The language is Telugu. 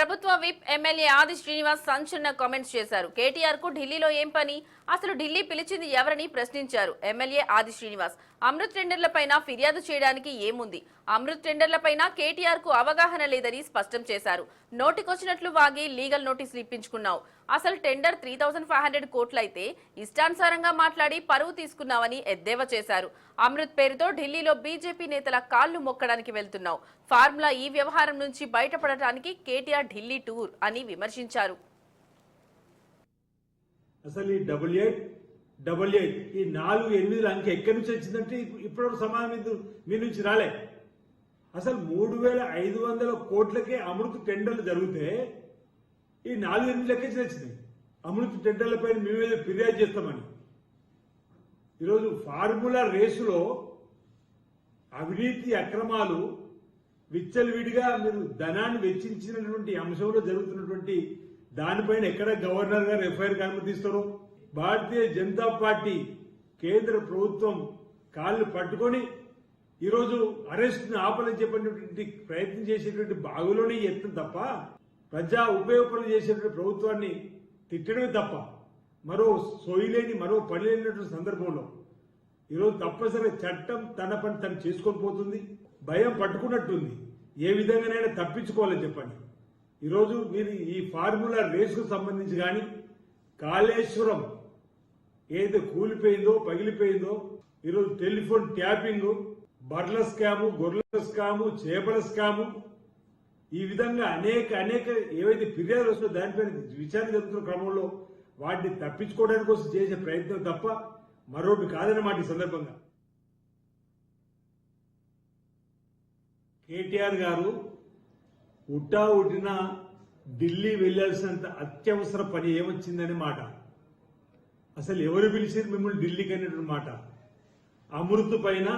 ప్రభుత్వ విప్ ఎమ్మెల్యే ఆది శ్రీనివాస్ సంచలన కామెంట్స్ చేశారు. కేటీఆర్కు ఢిల్లీలో ఏం పని? అసలు ఢిల్లీ పిలిచింది ఎవరని ప్రశ్నించారు ఎమ్మెల్యే ఆది శ్రీనివాస్. అమృత్ టెండర్లపైన ఫిర్యాదు చేయడానికి ఏముంది? అమృత్ టెండర్లపైన కేటీఆర్కు అవగాహన లేదని స్పష్టం చేశారు. నోటికొచ్చినట్లు వాగి లీగల్ నోటీసులు ఇప్పించుకున్నావు. అసలు tender three thousand five hundred కోట్లయితే ఇష్టానుసారంగా మాట్లాడి పరువు తీసుకున్నావని ఎద్దేవా చేశారు. అమృత్ పేరుతో ఢిల్లీలో బీజేపీ నేతల కాళ్ళు మొక్కడానికి వెళ్తున్నావు. ఫార్ములా ఈ వ్యవహారం నుంచి బయటపడటానికి కేటీఆర్ ఢిల్లీ టూర్ అని విమర్శించారు. అసలు ఈ డబుల్ ఎయిట్ డబుల్ ఎయిట్ ఈ నాలుగు ఎనిమిది అంక ఎక్కడి నుంచి వచ్చిందంటే ఇప్పటివరకు సమాధానం మీ నుంచి రాలే. అసలు మూడు వేల ఐదు వందల కోట్లకే అమృత టెండర్లు జరిగితే ఈ నాలుగు ఎనిమిది లెక్క వచ్చినాయి అమృత టెండర్ల పైన మేము ఫిర్యాదు చేస్తామని. ఈరోజు ఫార్ములా రేసులో అవినీతి అక్రమాలు విచ్చలవిడిగా మీరు ధనాన్ని వెచ్చించినటువంటి అంశంలో జరుగుతున్నటువంటి దానిపైన ఎక్కడ గవర్నర్ గారు ఎఫ్ఐఆర్ అనుమతిస్తారు భారతీయ జనతా పార్టీ కేంద్ర ప్రభుత్వం కాళ్ళు పట్టుకొని ఈరోజు అరెస్ట్ ఆపాలని చెప్పినటువంటి ప్రయత్నం చేసేటువంటి బాగులోనే ఎత్తం తప్ప ప్రజా ఉపయోగపరం చేసేటువంటి ప్రభుత్వాన్ని తిట్టడమే తప్ప మరో సోయిలేని మరో పని లేనటువంటి సందర్భంలో ఈరోజు తప్పనిసరిగా చట్టం తన పని తను చేసుకొని పోతుంది. భయం పట్టుకున్నట్టుంది. ఏ విధంగానైనా తప్పించుకోవాలని చెప్పండి. ఈరోజు మీరు ఈ ఫార్ములా రేసుకు సంబంధించి కానీ కాళేశ్వరం ఏదైతే కూలిపోయిందో పగిలిపోయిందో ఈరోజు టెలిఫోన్ ట్యాపింగ్ బర్ల స్కాము గొర్రెల స్కాము చేపల స్కాము ఈ విధంగా అనేక అనేక ఏవైతే ఫిర్యాదులు వస్తుందో దానిపైన విచారణ జరుగుతున్న క్రమంలో వాటిని తప్పించుకోవడానికి కోసం చేసే ప్రయత్నం తప్ప మరొకటి కాదన్నమాట ఈ సందర్భంగా. కేటీఆర్ గారు ఉట్టా ఉట్టిన ఢిల్లీ వెళ్ళాల్సినంత అత్యవసర పని ఏమొచ్చిందనే మాట. అసలు ఎవరు పిలిచింది మిమ్మల్ని ఢిల్లీకి అనేటువంటి మాట. అమృత్ పైన